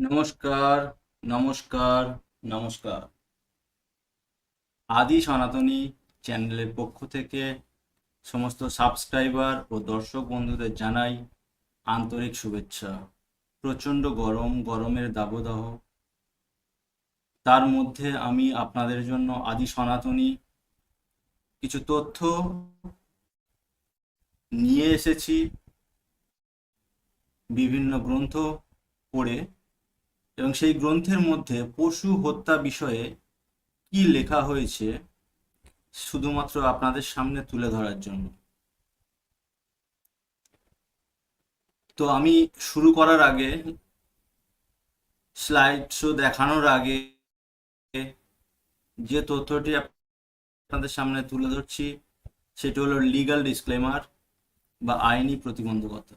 নমস্কার নমস্কার নমস্কার। আদি সনাতনী চ্যানেলের পক্ষ থেকে সমস্ত সাবস্ক্রাইবার ও দর্শক বন্ধুদের জানাই আন্তরিক শুভেচ্ছা। প্রচণ্ড গরম, গরমের দাবদাহ। তার মধ্যে আমি আপনাদের জন্য আদি সনাতনী কিছু তথ্য নিয়ে এসেছি। বিভিন্ন গ্রন্থ পড়ে এবং সেই গ্রন্থের মধ্যে পশু হত্যা বিষয়ে কি লেখা হয়েছে, শুধুমাত্র আপনাদের সামনে তুলে ধরার জন্য। তো আমি শুরু করার আগে স্লাইড শো দেখানোর আগে যে তথ্যটি আপনাদের সামনে তুলে ধরছি, সেটি হলো লিগ্যাল ডিসক্লেমার বা আইনি প্রতিবন্ধকতা।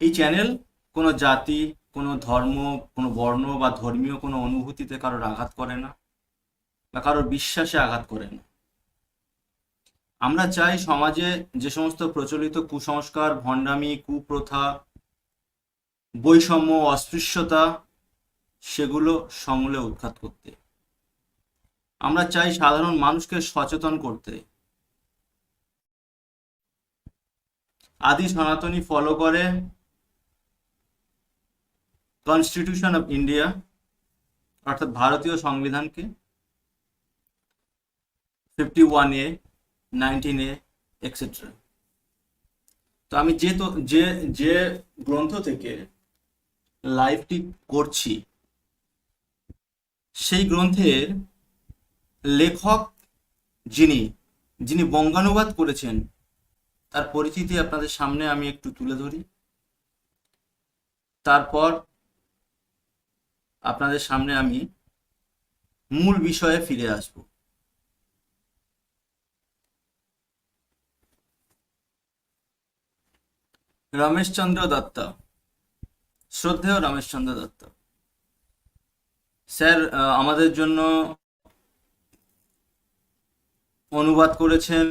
এই চ্যানেল কোনো জাতি কোনো ধর্ম, কোনো বর্ণ বা ধর্মীয় কোনো অনুভূতিতে কারোর আঘাত করে না বা কারোর বিশ্বাসে আঘাত করে না। আমরা চাই সমাজে যে সমস্ত প্রচলিত কুসংস্কার, ভণ্ডামি, কুপ্রথা, বৈষম্য, অস্পৃশ্যতা, সেগুলো সমূলে উৎখাত করতে। আমরা চাই সাধারণ মানুষকে সচেতন করতে। আদি সনাতনী ফলো করে কনস্টিটিউশন অফ ইন্ডিয়া অর্থাৎ ভারতীয় সংবিধানকে fifty one A nineteen A etcetera তো আমি যে যে যে গ্রন্থ থেকে লাইভটি করছি, সেই গ্রন্থের লেখক যিনি যিনি বঙ্গানুবাদ করেছেন, তার পরিচিতি আপনাদের সামনে আমি একটু তুলে ধরি। তারপর আপনাদের সামনে আমি মূল বিষয়ে ফিরে আসব। রমেশচন্দ্র দত্ত। শ্রদ্ধেয় রমেশচন্দ্র দত্ত। স্যার আমাদের জন্য অনুবাদ করেছেন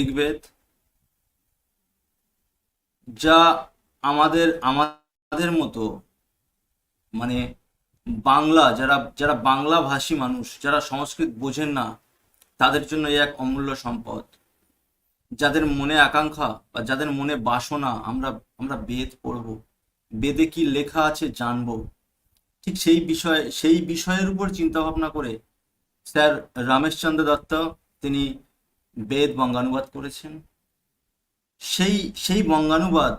ঋগ্বেদ, যা আমাদের আমাদের মতো মানে বাংলা, যারা যারা বাংলা ভাষী মানুষ, যারা সংস্কৃত বোঝেন না, তাদের জন্য এই এক অমূল্য সম্পদ। যাদের মনে আকাঙ্ক্ষা বা যাদের মনে বাসনা, আমরা আমরা বেদ পড়ব। বেদে কি লেখা আছে জানব। ঠিক সেই বিষয়ে, সেই বিষয়ের উপর চিন্তা ভাবনা করে স্যার রমেশচন্দ্র দত্ত তিনি বেদ বঙ্গানুবাদ করেছেন। সেই সেই বঙ্গানুবাদ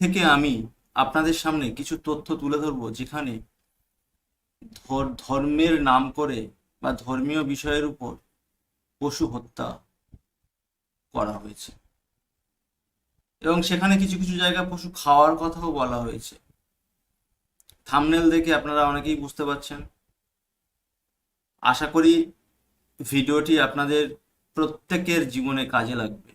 থেকে আমি আপনাদের সামনে কিছু তথ্য তুলে ধরবো যেখানে ধর- ধর্মের নাম করে বা ধর্মীয় বিষয়ের উপর পশু হত্যা করা হয়েছে। এবং সেখানে কিছু কিছু জায়গায় পশু খাওয়ার কথাও বলা হয়েছে। থামনেল দেখে আপনারা অনেকেই বুঝতে পারছেন। আশা করি ভিডিওটি আপনাদের প্রত্যেকের জীবনে কাজে লাগবে।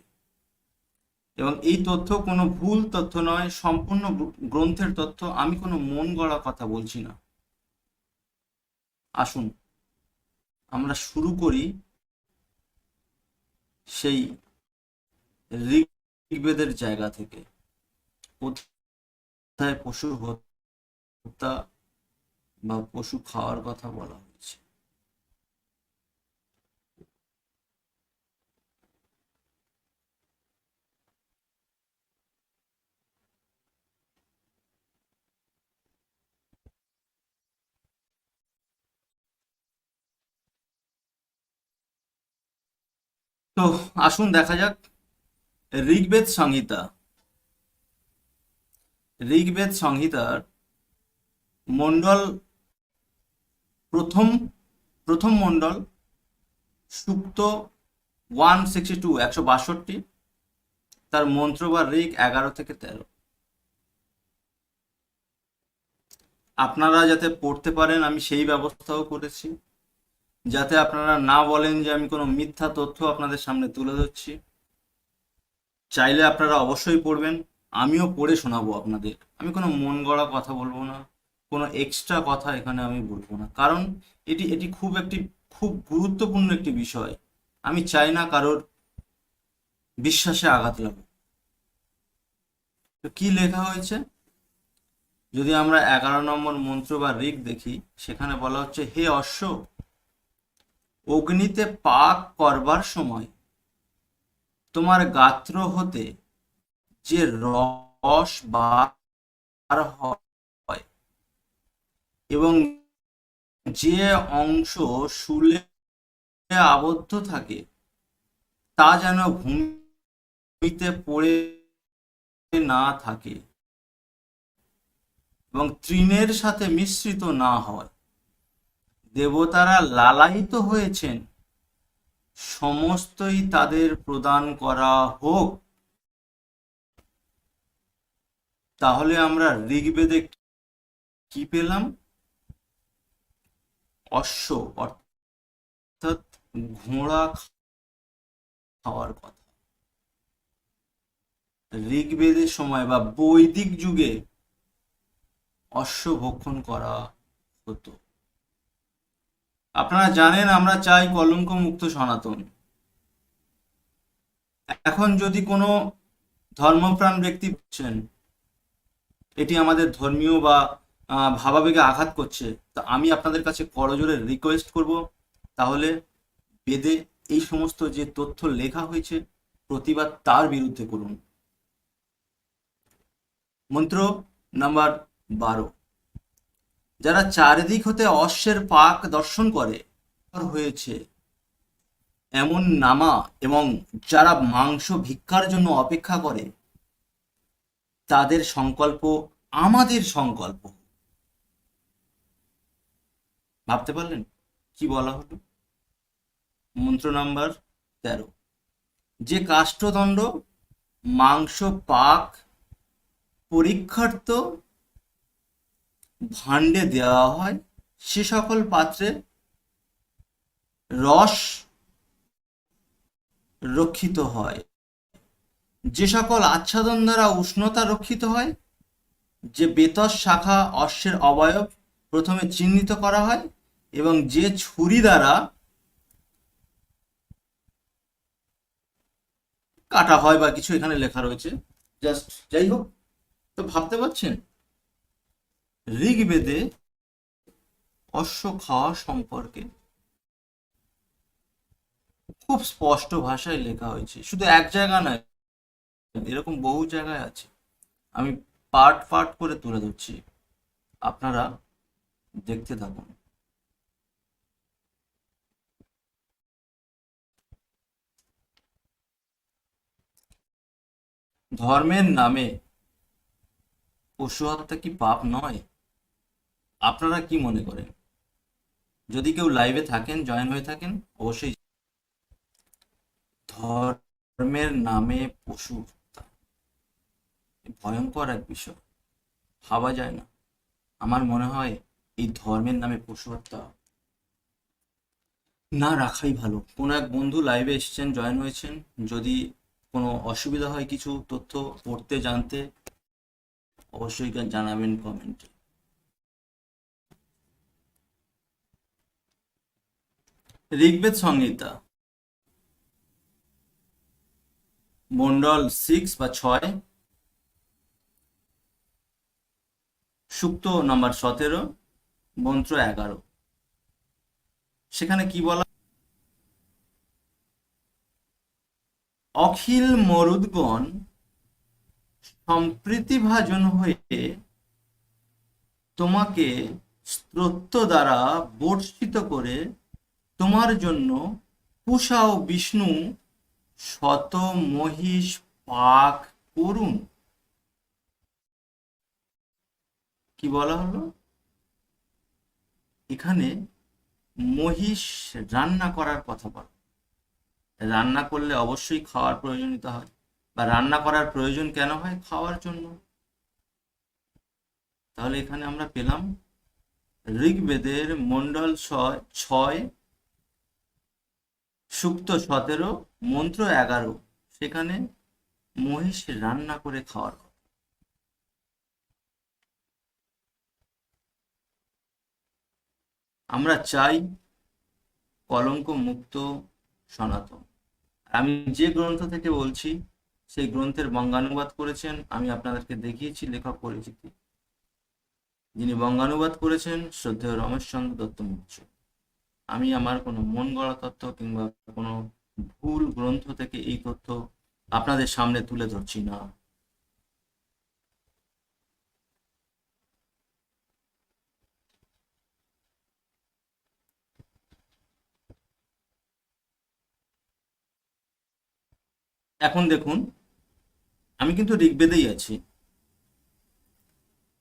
এবং এই তথ্য কোনো ভুল তথ্য নয়, সম্পূর্ণ গ্রন্থের তথ্য। আমি কোনো মন গড়া কথা বলছি না। আসুন, আমরা শুরু করি সেই ঋগ্বেদের জায়গা থেকে। পশু হত্যা বা পশু খাওয়ার কথা বলা হয়েছে তো আসুন দেখা যাক। ঋগ্বেদ সংহিতা। ঋগ্বেদ সংহিতার মণ্ডল প্রথম প্রথম মণ্ডল সুক্ত ওয়ান সিক্সটি টু একশো বাষট্টি। তার মন্ত্র বা ঋগ এগারো থেকে তেরো। আপনারা যাতে পড়তে পারেন, আমি সেই ব্যবস্থাও করেছি। যাতে আপনারা না বলেন যে আমি কোনো মিথ্যা তথ্য আপনাদের সামনে তুলে ধরছি। চাইলে আপনারা অবশ্যই পড়বেন, আমিও পড়ে শোনাবো আপনাদের। আমি কোনো মন গড়া কথা বলব না, কোনো এক্সট্রা কথা এখানে আমি বলব না। কারণ এটি এটি খুব একটি, খুব গুরুত্বপূর্ণ একটি বিষয়। আমি চাই না কারোর বিশ্বাসে আঘাত লাগুক। তো কি লেখা হয়েছে? যদি আমরা এগারো নম্বর মন্ত্র বা ঋগ দেখি, সেখানে বলা হচ্ছে, হে অশ্ব অগ্নিতে পাক করবার সময় তোমার গাত্র হতে যে রস বার হয় এবং যে অংশ শুলে আবদ্ধ থাকে, তা যেন ভূমিতে পড়ে না থাকে এবং তৃণের সাথে মিশ্রিত না হয়। দেবতারা লালায়িত হয়েছেন। সমস্তই তাদের প্রদান করা হোক। তাহলে আমরা ঋগ্বেদে কি পেলাম? অশ্ব, অর্থাৎ ঘোড়া খাওয়ার কথা। ঋগ্বেদের সময় বা বৈদিক যুগে অশ্ব ভক্ষণ করা হতো। আপনারা জানেন আমরা চাই কলঙ্ক মুক্ত সনাতন। এখন যদি কোনো ধর্মপ্রাণ ব্যক্তি বলছেন, এটি আমাদের ধর্মীয় বা ভাবাবেগে আঘাত করছে তা আমি আপনাদের কাছে করজোরে রিকোয়েস্ট করব। তাহলে বেদে এই সমস্ত যে তথ্য লেখা হয়েছে, প্রতিবাদ তার বিরুদ্ধে করুন। মন্ত্র নাম্বার বারো। যারা চারিদিক হতে অশ্বের পাক দর্শন করে হয়েছে এমন নামা এবং যারা মাংস ভিক্ষার জন্য অপেক্ষা করে, তাদের সংকল্প আমাদের সংকল্প। ভাবতে পারলেন? কি বলা হলো? মন্ত্র নাম্বার তেরো। যে কাষ্ঠদণ্ড মাংস পাক পরীক্ষার্থ ভাণ্ডে দেওয়া হয়। সে সকল পাত্রে রস রক্ষিত হয়। যে সকল আচ্ছাদন দ্বারা উষ্ণতা রক্ষিত হয়, যে বেতস শাখা অশ্বের অবয়ব প্রথমে চিহ্নিত করা হয় এবং যে ছুরি দ্বারা কাটা হয় বা কিছু এখানে লেখা রয়েছে। জাস্ট যাই হোক, তো ভাবতে পারছেন? ঋগ্বেদে অশ্ব খাওয়া সম্পর্কে খুব স্পষ্ট ভাষায় লেখা হয়েছে। শুধু এক জায়গা নয়, এরকম বহু জায়গায় আছে। আমি পার্ট পার্ট করে তুলে ধরছি। আপনারা দেখতে থাকুন। ধর্মের নামে পশু হত্যা কি পাপ নয়? আপনারা কি মনে করেন? যদি কেউ লাইভে থাকেন জয়েন হয়ে থাকেন, অবশ্যই ধর্মের নামে পশু ভয়ঙ্কর এক বিষয়। ভাবা যায় না। আমার মনে হয় এই ধর্মের নামে পশু হত্যা না রাখাই ভালো। কোনো এক বন্ধু লাইভে এসেছেন জয়েন হয়েছেন, যদি কোনো অসুবিধা হয় কিছু তথ্য পড়তে, জানতে, অবশ্যই জানাবেন কমেন্টে ঋগ্বেদ সংহিতা। মন্ডল সিক্স বা ছয়। সুক্ত নাম্বার সতেরো, মন্ত্র এগারো। সেখানে কি বলা অখিল মরুদগণ সম্প্রীতিভাজন হয়ে তোমাকে স্তোত্র দ্বারা বর্ষিত করে তোমার জন্য পূষা ও বিষ্ণু শত মহিষ পাক করুন। কি বলা হলো? এখানে মহিষ রান্না করার কথা বলা। রান্না করলে অবশ্যই খাওয়ার প্রয়োজনীয়তা হয়। বা রান্না করার প্রয়োজন কেন হয় খাওয়ার জন্য? তাহলে এখানে আমরা পেলাম ঋগ্বেদের মন্ডল ছয় ছয় সুক্ত সতেরো, মন্ত্র এগারো, সেখানে মহিষ রান্না করে খাওয়ার কথা। আমরা চাই কলঙ্ক মুক্ত সনাতন। আমি যে গ্রন্থ থেকে বলছি, সেই গ্রন্থের বঙ্গানুবাদ করেছেন, আমি আপনাদেরকে দেখিয়েছি, লেখক পরিচিতি। যিনি বঙ্গানুবাদ করেছেন, শ্রদ্ধেয় রমেশচন্দ্র দত্ত মুখ্য আমি আমার কোনো মন গড়া তথ্য কিংবা কোনো ভুল গ্রন্থ থেকে এই তথ্য আপনাদের সামনে তুলে ধরছি না। এখন দেখুন, আমি কিন্তু ঋগ্বেদেই আছি।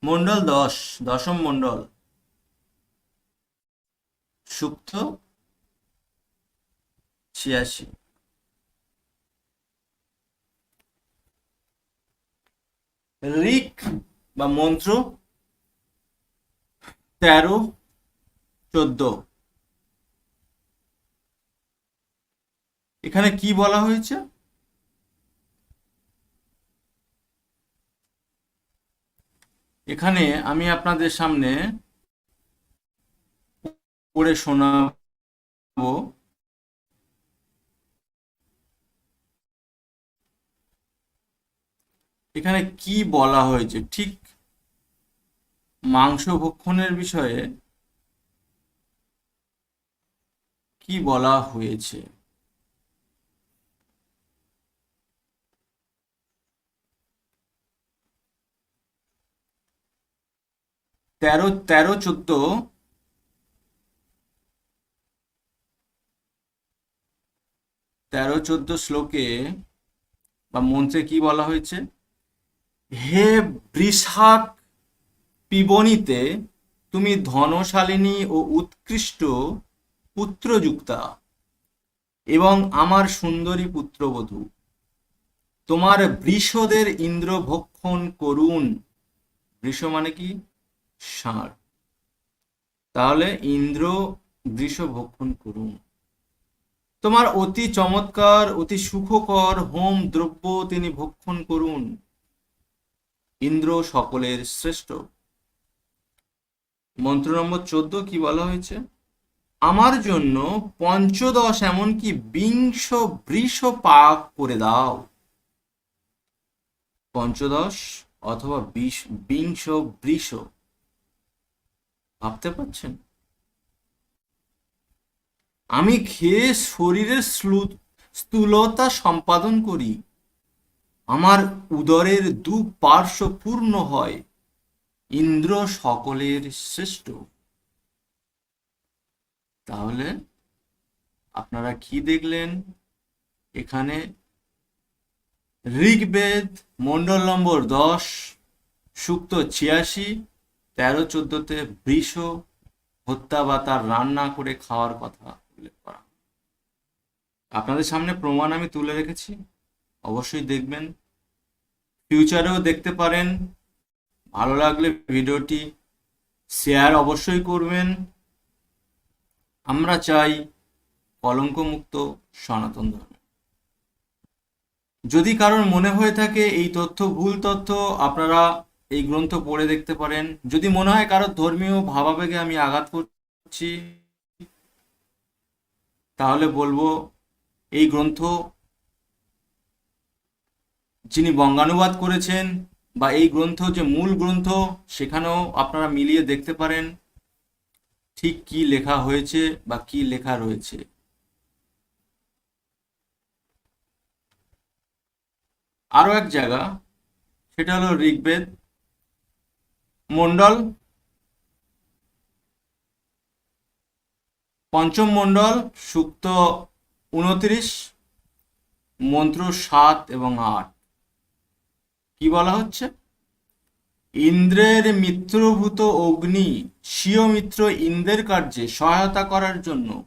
মন্ডল দশ, দশম মন্ডল সুক্ত ছিয়াশি। ঋক বা মন্ত্র তেরো, চোদ্দ। এখানে কি বলা হয়েছে? এখানে আমি আপনাদের সামনে পড়ে শোনাবো। এখানে কি বলা হয়েছে? ঠিক মাংস ভক্ষণের বিষয়ে কি বলা হয়েছে? তেরো তেরো, চোদ্দ তেরো চোদ্দ শ্লোকে বা মন্ত্রে কি বলা হয়েছে? হে বৃষাক পিবনীতে তুমি ধনশালিনী ও উৎকৃষ্ট পুত্রযুক্তা এবং আমার সুন্দরী পুত্রবধূ। তোমার বৃষদের ইন্দ্র ভক্ষণ করুন। বৃষ মানে কি? ষাঁড়। তাহলে ইন্দ্র বৃষ ভক্ষণ করুন। তোমার অতি চমৎকার, অতি সুখকর হোম দ্রব্য তিনি ভক্ষণ করুন। ইন্দ্র সকলের শ্রেষ্ঠ। মন্ত্র নম্বর চোদ্দ কি বলা হয়েছে? আমার জন্য পঞ্চদশ এমনকি বিংশ বৃষ পাক করে দাও। পঞ্চদশ অথবা বিশ, বিংশ বৃষ। ভাবতে পারছেন? আমি খেয়ে শরীরের স্থূলতা সম্পাদন করি। আমার উদরের দু পার্শ্ব পূর্ণ হয়। ইন্দ্র সকলের শ্রেষ্ঠ। তাহলে আপনারা কি দেখলেন? এখানে ঋগ্বেদ মন্ডল নম্বর দশ, সুক্ত ছিয়াশি, তেরো চোদ্দতে বৃষ হত্যা বা তার রান্না করে খাওয়ার কথা। উল্লেখ করা আপনাদের সামনে প্রমাণ আমি তুলে রেখেছি। অবশ্যই দেখবেন। ফিউচারেও দেখতে পারেন। ভালো লাগলে ভিডিওটি শেয়ার অবশ্যই করবেন। আমরা চাই কলঙ্কমুক্ত সনাতন ধর্ম। যদি কারোর মনে হয়ে থাকে এই তথ্য, ভুল তথ্য, আপনারা এই গ্রন্থ পড়ে দেখতে পারেন। যদি মনে হয় কারোর ধর্মীয় ভাবাবেগে আমি আঘাত করছি তাহলে বলব এই গ্রন্থ যিনি বঙ্গানুবাদ করেছেন বা এই গ্রন্থ যে মূল গ্রন্থ, সেখানেও আপনারা মিলিয়ে দেখতে পারেন ঠিক কি লেখা হয়েছে বা কি লেখা রয়েছে। আরও এক জায়গা, সেটা হলো ঋগ্বেদ, মণ্ডল পঞ্চম মণ্ডল, সুক্ত উনত্রিশ মন্ত্র সাত এবং আট। কি বলা হচ্ছে? ইন্দ্রের মিত্রভূত অগ্নি স্বীয় মিত্র ইন্দ্রের কার্যে সহায়তা করার জন্য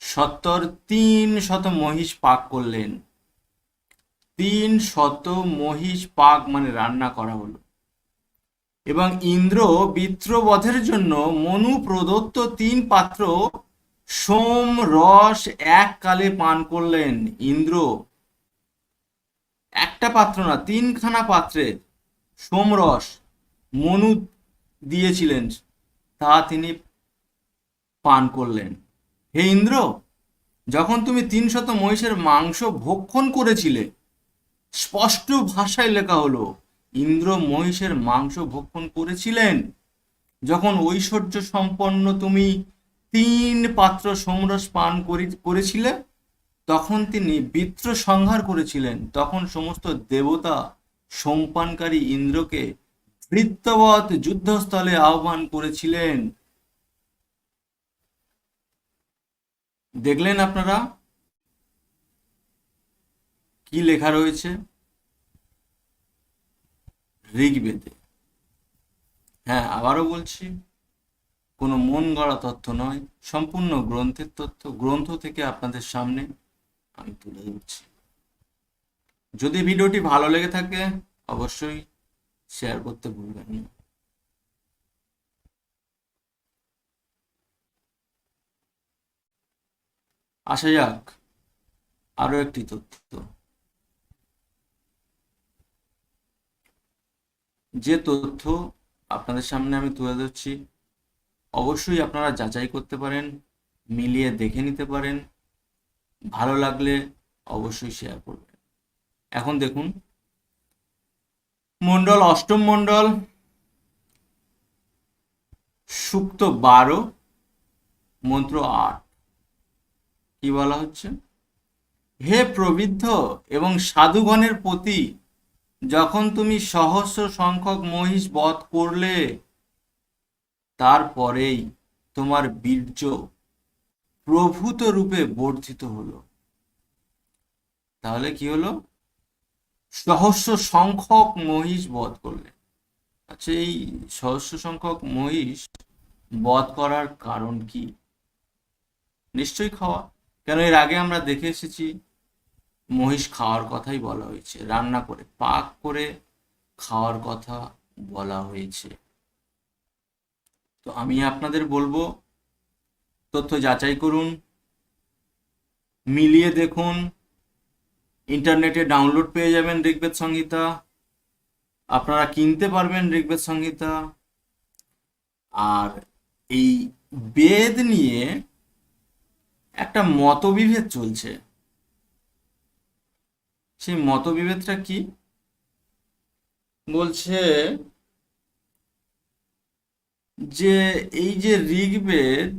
সত্তর তিন শত মহিষ পাক করলেন। তিন শত মহিষ পাক মানে রান্না করা হলো। এবং ইন্দ্র বিত্রবধের জন্য মনু প্রদত্ত তিন পাত্র সোম রস এককালে পান করলেন ইন্দ্র। একটা পাত্র না, তিনখানা পাত্রে সোমরস মনু দিয়েছিলেন, তা তিনি পান করলেন। হে ইন্দ্র, যখন তুমি তিনশত মহিষের মাংস ভক্ষণ করেছিলে, স্পষ্ট ভাষায় লেখা হলো, ইন্দ্র মহিষের মাংস ভক্ষণ করেছিলেন। যখন ঐশ্বর্য সম্পন্ন তুমি তিন পাত্র সমরস পান করি- করেছিলে তখন তিনি বিত্র সংহার করেছিলেন। তখন সমস্ত দেবতা সোমপানকারী ইন্দ্রকে বৃত্তবৎ যুদ্ধস্থলে আহ্বান করেছিলেন। দেখলেন আপনারা? কি লেখা রয়েছে? ঋগ্বেদে। হ্যাঁ আবারও বলছি। কোনো মন গড়া তথ্য নয়, সম্পূর্ণ গ্রন্থের তথ্য গ্রন্থ থেকে আপনাদের সামনে আমি তুলে ধরছি। যদি ভিডিওটি ভালো লেগে থাকে, অবশ্যই শেয়ার করতে ভুলবেন না। আসা যাক আরও একটি তথ্য যে তথ্য আপনাদের সামনে আমি তুলে ধরছি অবশ্যই আপনারা যাচাই করতে পারেন, মিলিয়ে দেখে নিতে পারেন। ভালো লাগলে অবশ্যই শেয়ার করবেন। এখন দেখুন, মণ্ডল, অষ্টম মণ্ডল সুক্ত বারো, মন্ত্র আট। কি বলা হচ্ছে? হে প্রবৃদ্ধ এবং সাধুগণের প্রতি, যখন তুমি সহস্র সংখ্যক মহিষ বধ করলে তারপরেই তোমার বীর্য প্রভূত রূপে বর্ধিত হলো। তাহলে কি হলো? সহস্র সংখ্যক মহিষ বধ করলে। আচ্ছা এই সহস্র সংখ্যক মহিষ বধ করার কারণ কি? নিশ্চয়ই খাওয়া। কেন এর আগে আমরা দেখে এসেছি, মহিষ খাওয়ার কথাই বলা হয়েছে, রান্না করে, পাক করে খাওয়ার কথা বলা হয়েছে। তো আমি আপনাদের বলব, তথ্য যাচাই করুন, মিলিয়ে দেখুন, ইন্টারনেটে ডাউনলোড পেয়ে যাবেন ঋগ্বেদ সংহিতা, আপনারা কিনতে পারবেন ঋগ্বেদ সংহিতা। আর এই বেদ নিয়ে একটা মতবিভেদ চলছে। সেই মতবিভেদটা কি? বলছে যে এই যে ঋগ্বেদ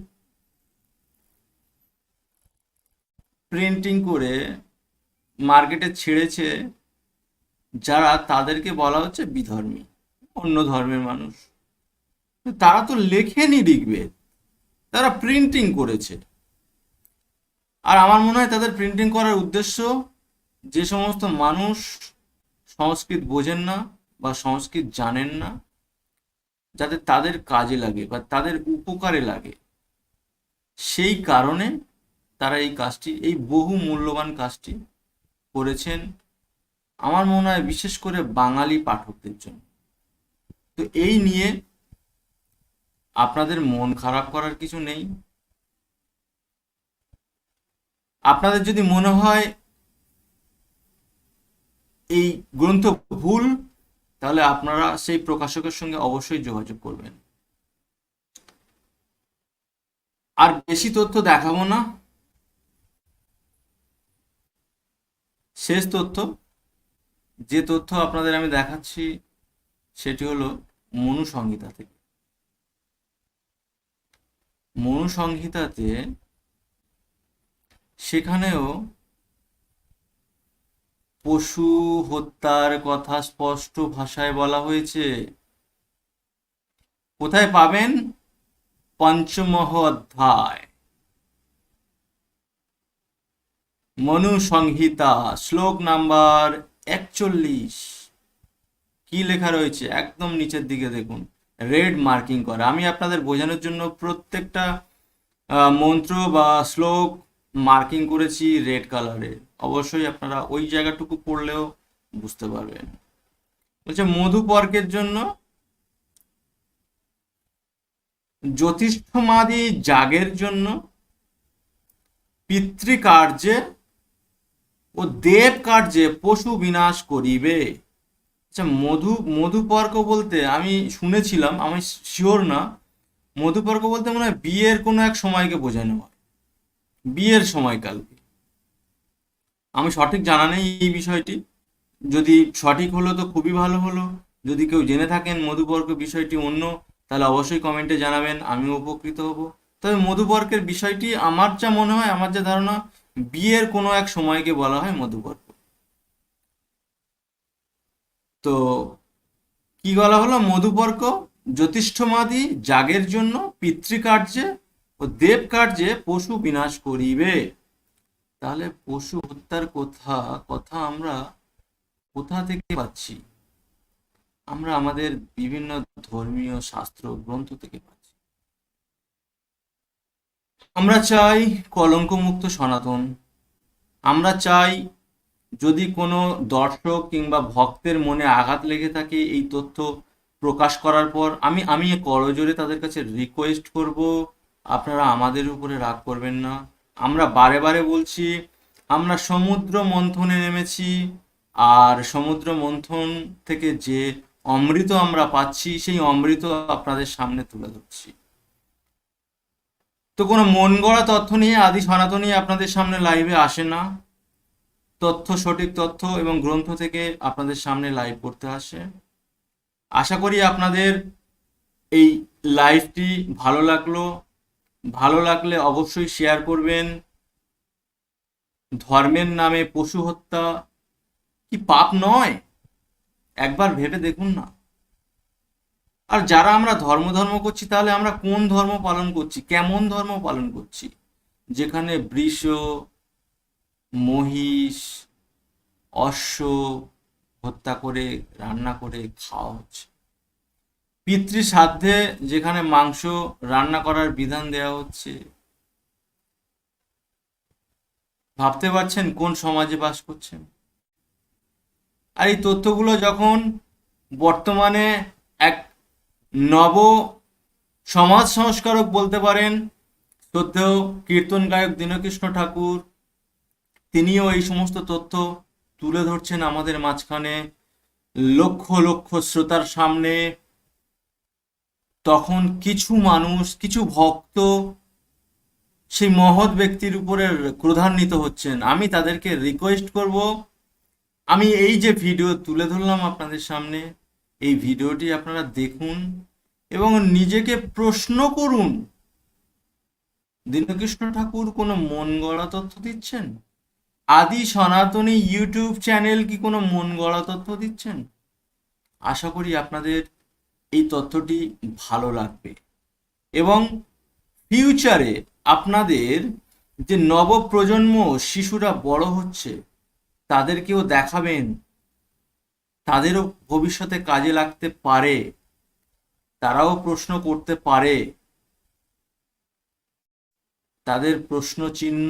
প্রিন্টিং করে মার্কেটে ছেড়েছে, যারা তাদেরকে বলা হচ্ছে বিধর্মী, অন্য ধর্মের মানুষ। তারা তো লেখেনি ঋগ্বেদ, তারা প্রিন্টিং করেছে। আর আমার মনে হয় তাদের প্রিন্টিং করার উদ্দেশ্য যে সমস্ত মানুষ সংস্কৃত বোঝেন না বা সংস্কৃত জানেন না যাতে তাদের কাজে লাগে বা তাদের উপকারে লাগে। সেই কারণে তারা এই কাজটি, এই বহু মূল্যবান কাজটি করেছেন আমার মনে হয় বিশেষ করে বাঙালি পাঠকদের জন্য। তো এই নিয়ে আপনাদের মন খারাপ করার কিছু নেই। আপনাদের যদি মনে হয় এই গ্রন্থ ভুল তাহলে আপনারা সেই প্রকাশকের সঙ্গে অবশ্যই যোগাযোগ করবেন। আর বেশি তথ্য দেখাবো না। শেষ তথ্য, যে তথ্য আপনাদের আমি দেখাচ্ছি, সেটি হলো মনু সংহিতা থেকে। মনু সংহিতাতে সেখানেও পশু হত্যার কথা স্পষ্ট ভাষায় বলা হয়েছে। কোথায় পাবেন? পঞ্চমহ অধ্যায়। মনু সংহিতা, শ্লোক নাম্বার একচল্লিশ। কি লেখা রয়েছে? একদম নিচের দিকে দেখুন। রেড মার্কিং করা। আমি আপনাদের বোঝানোর জন্য প্রত্যেকটা মন্ত্র বা শ্লোক মার্কিং করেছি রেড কালারে অবশ্যই আপনারা ওই জায়গাটুকু পড়লেও বুঝতে পারবেন। বলছে, মধুপর্কের জন্য জ্যোতিষ্ঠমাদি যাগের জন্য পিতৃকার্যে ও দেব কার্যে পশু বিনাশ করিবে। আচ্ছা মধু, মধুপর্ক বলতে আমি শুনেছিলাম, আমি শিওর না। মধুপর্ক বলতে মনে হয় বিয়ের কোনো এক সময়কে বোঝানো হয়। বিয়ের সময়কালকে। আমি সঠিক জানা নেই এই বিষয়টি। যদি সঠিক হলো তো খুবই ভালো হলো। যদি কেউ জেনে থাকেন মধুপর্ক বিষয়টি অন্য, তাহলে অবশ্যই কমেন্টে জানাবেন, আমিও উপকৃত হব। তবে মধুপর্কের বিষয়টি আমার যা মনে হয়, আমার যা ধারণা, বিয়ের কোনো এক সময়কে বলা হয় মধুপর্ক তো কি বলা হলো? মধুপর্ক জ্যোতিষ্ঠমাদি যাগের জন্য পিতৃকার্যে ও দেব কার্যে পশু বিনাশ করিবে। তাহলে পশু হত্যার কথা কথা আমরা কোথা থেকে পাচ্ছি? আমরা আমাদের বিভিন্ন ধর্মীয় শাস্ত্র গ্রন্থ থেকে পাচ্ছি। আমরা চাই কলঙ্কমুক্ত সনাতন। আমরা চাই যদি কোনো দর্শক কিংবা ভক্তের মনে আঘাত লেগে থাকে এই তথ্য প্রকাশ করার পর, আমি আমি করজোরে তাদের কাছে রিকোয়েস্ট করব, আপনারা আমাদের উপরে রাগ করবেন না। আমরা বারে বারে বলছি, আমরা সমুদ্র মন্থনে নেমেছি, আর সমুদ্র মন্থন থেকে যে অমৃত আমরা পাচ্ছি, সেই অমৃত আপনাদের সামনে তুলে ধরছি। তো কোনো মন গড়া তথ্য নিয়ে, আদি সনাতনী আপনাদের সামনে লাইভে আসে না। তথ্য, সঠিক তথ্য এবং গ্রন্থ থেকে আপনাদের সামনে লাইভ করতে আসে। আশা করি আপনাদের এই লাইভটি ভালো লাগল। ভালো লাগলে অবশ্যই শেয়ার করবেন। ধর্মের নামে পশু হত্যা কি পাপ নয়? একবার ভেবে দেখুন না। আর যারা আমরা ধর্ম ধর্ম করছি, তাহলে আমরা কোন ধর্ম পালন করছি? কেমন ধর্ম পালন করছি? যেখানে বৃষ, মহিষ, অশ্ব হত্যা করে, রান্না করে, খাওয়া হচ্ছে। পিতৃ সাধ্যে যেখানে মাংস রান্না করার বিধান দেওয়া হচ্ছে। ভাবতে পারছেন কোন সমাজে বাস করছেন? আর এই তথ্যগুলো যখন বর্তমানে এক নব সমাজ সংস্কারক বলতে পারেন, শ্রদ্ধেয় কীর্তন গায়ক দীনকৃষ্ণ ঠাকুর, তিনিও এই সমস্ত তথ্য তুলে ধরছেন আমাদের মাঝখানে লক্ষ লক্ষ শ্রোতার সামনে। তখন কিছু মানুষ, কিছু ভক্ত সেই মহৎ ব্যক্তির উপরে ক্রোধান্বিত হচ্ছেন। আমি তাদেরকে রিকোয়েস্ট করব। আমি এই যে ভিডিও তুলে ধরলাম আপনাদের সামনে, এই ভিডিওটি আপনারা দেখুন এবং নিজেকে প্রশ্ন করুন। দীনকৃষ্ণ ঠাকুর কোনো মন গড়া তথ্য দিচ্ছেন? আদি সনাতনী ইউটিউব চ্যানেল কি কোনো মন গড়া তথ্য দিচ্ছেন? আশা করি আপনাদের এই তথ্যটি ভালো লাগবে। এবং ফিউচারে আপনাদের যে নবপ্রজন্ম শিশুরা বড় হচ্ছে, তাদেরকেও দেখাবেন। তাদেরও ভবিষ্যতে কাজে লাগতে পারে। তারাও প্রশ্ন করতে পারে। তাদের প্রশ্ন চিহ্ন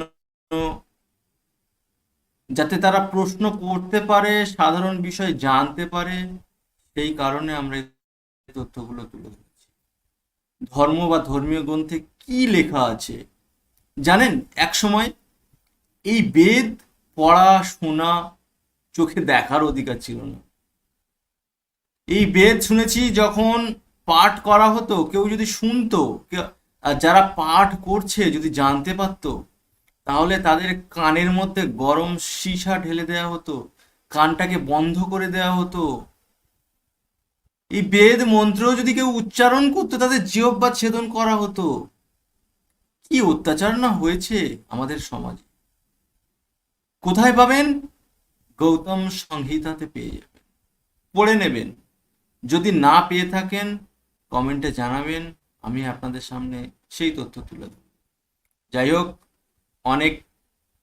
যাতে তারা প্রশ্ন করতে পারে, সাধারণ বিষয় জানতে পারে, সেই কারণে আমরা তথ্যগুলো তুলে ধরছি। ধর্ম বা ধর্মীয় গ্রন্থে কি লেখা আছে? জানেন এক সময় এই বেদ পড়া, শোনা চোখে দেখার অধিকার ছিল না। এই বেদ শুনেছি যখন পাঠ করা হতো, কেউ যদি শুনতো যারা পাঠ করছে, যদি জানতে পারতো, তাহলে তাদের কানের মধ্যে গরম সীসা ঢেলে দেওয়া হতো, কানটাকে বন্ধ করে দেওয়া হতো এই বেদ মন্ত্র যদি কেউ উচ্চারণ করতো, তাদের জিহ্বা ছেদন করা হতো। কি অত্যাচার না হয়েছে আমাদের সমাজে? কোথায় পাবেন? গৌতম সংহিতাতে পেয়ে যাবেন। পড়ে নেবেন। যদি না পেয়ে থাকেন, কমেন্টে জানাবেন, আমি আপনাদের সামনে সেই তথ্য তুলে দেব যাই হোক, অনেক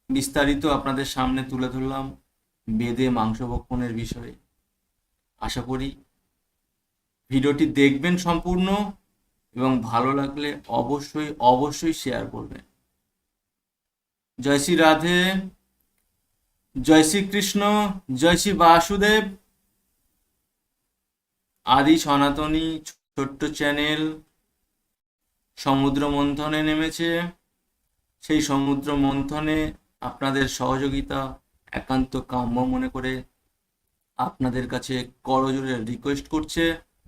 বিস্তারিত আপনাদের সামনে তুলে ধরলাম বেদে মাংস ভক্ষণের বিষয়ে। আশা করি ভিডিওটি দেখবেন সম্পূর্ণ এবং ভালো লাগলে অবশ্যই অবশ্যই শেয়ার করবেন। জয় শ্রী রাধে, জয় শ্রী কৃষ্ণ, জয় শ্রী বাসুদেব। আদি সনাতনী ছোট্ট চ্যানেল সমুদ্র মন্থনে নেমেছে। সেই সমুদ্র মন্থনে আপনাদের সহযোগিতা, একান্ত কাম্য মনে করে আপনাদের কাছে করজোরে রিকোয়েস্ট করছে।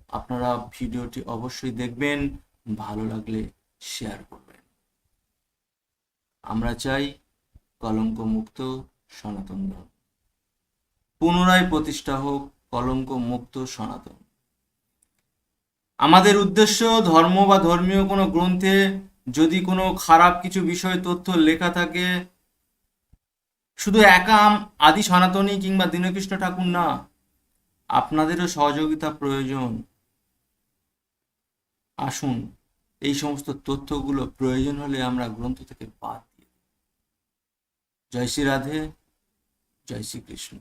আপনারা ভিডিওটি অবশ্যই দেখবেন, ভালো লাগলে শেয়ার করবেন। আমরা চাই কলঙ্ক মুক্ত সনাতন ধর্ম। পুনরায় প্রতিষ্ঠা হোক কলঙ্ক মুক্ত সনাতন। আমাদের উদ্দেশ্য ধর্ম বা ধর্মীয় কোনো গ্রন্থে যদি কোনো খারাপ কিছু বিষয়, তথ্য লেখা থাকে, শুধু একা আম- আদি সনাতনী কিংবা দীনকৃষ্ণ ঠাকুর না, আপনাদেরও সহযোগিতা প্রয়োজন। আসুন, এই সমস্ত তথ্যগুলো প্রয়োজন হলে আমরা গ্রন্থ থেকে বাদ দিই। জয় শ্রী রাধে, জয় শ্রী কৃষ্ণ।